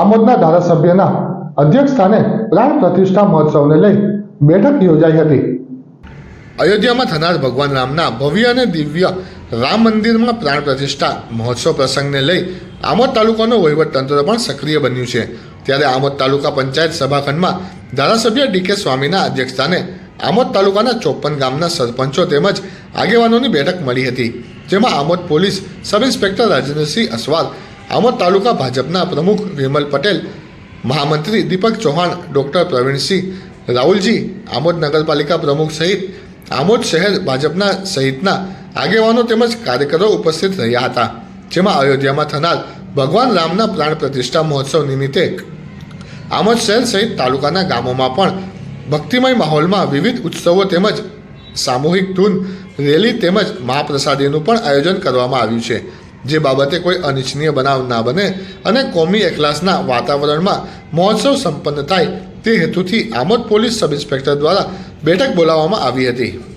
આમોદના ધારાસભ્યના અધ્યક્ષ સ્થાને પ્રાણ પ્રતિષ્ઠા મહોત્સવને લઈ બેઠક યોજાઈ હતી. અયોધ્યામાં થનાર ભગવાન રામના ભવ્ય અને દિવ્ય રામ મંદિરમાં પ્રાણ પ્રતિષ્ઠા મહોત્સવ પ્રસંગને લઈ આમોદ તાલુકાનો વહીવટતંત્ર પણ સક્રિય બન્યું છે. ત્યારે આમોદ તાલુકા પંચાયત સભાખંડમાં ધારાસભ્ય ડીકે સ્વામીના અધ્યક્ષસ્થાને આમોદ તાલુકાના ચોપન ગામના સરપંચો તેમજ આગેવાનોની બેઠક મળી હતી. જેમાં Amod police sub inspector Rajendrasinh Aswal Amod taluka ભાજપના પ્રમુખ વિમલ પટેલ, મહામંત્રી દીપક ચૌહાણ, ડૉક્ટર પ્રવીણસિંહ રાહુલજી, આમોદ નગરપાલિકા પ્રમુખ સહિત આમોદ શહેર ભાજપના સહિતના આગેવાનો તેમજ કાર્યકરો ઉપસ્થિત રહ્યા હતા, જેમાં અયોધ્યામાં થનાર ભગવાન રામના પ્રાણ પ્રતિષ્ઠા મહોત્સવ નિમિત્તે આમોદ શહેર સહિત તાલુકાના ગામોમાં પણ ભક્તિમય માહોલમાં વિવિધ ઉત્સવો તેમજ સામૂહિક ધૂન, રેલી તેમજ મહાપ્રસાદીનું પણ આયોજન કરવામાં આવ્યું છે. જે બાબતે કોઈ અનિચ્છનીય બનાવ ના બને અને કોમી એકલાસના વાતાવરણમાં મહોત્સવ સંપન્ન થાય તે હેતુથી આમોદ પોલીસ સબ ઇન્સ્પેક્ટર દ્વારા બેઠક બોલાવવામાં આવી હતી.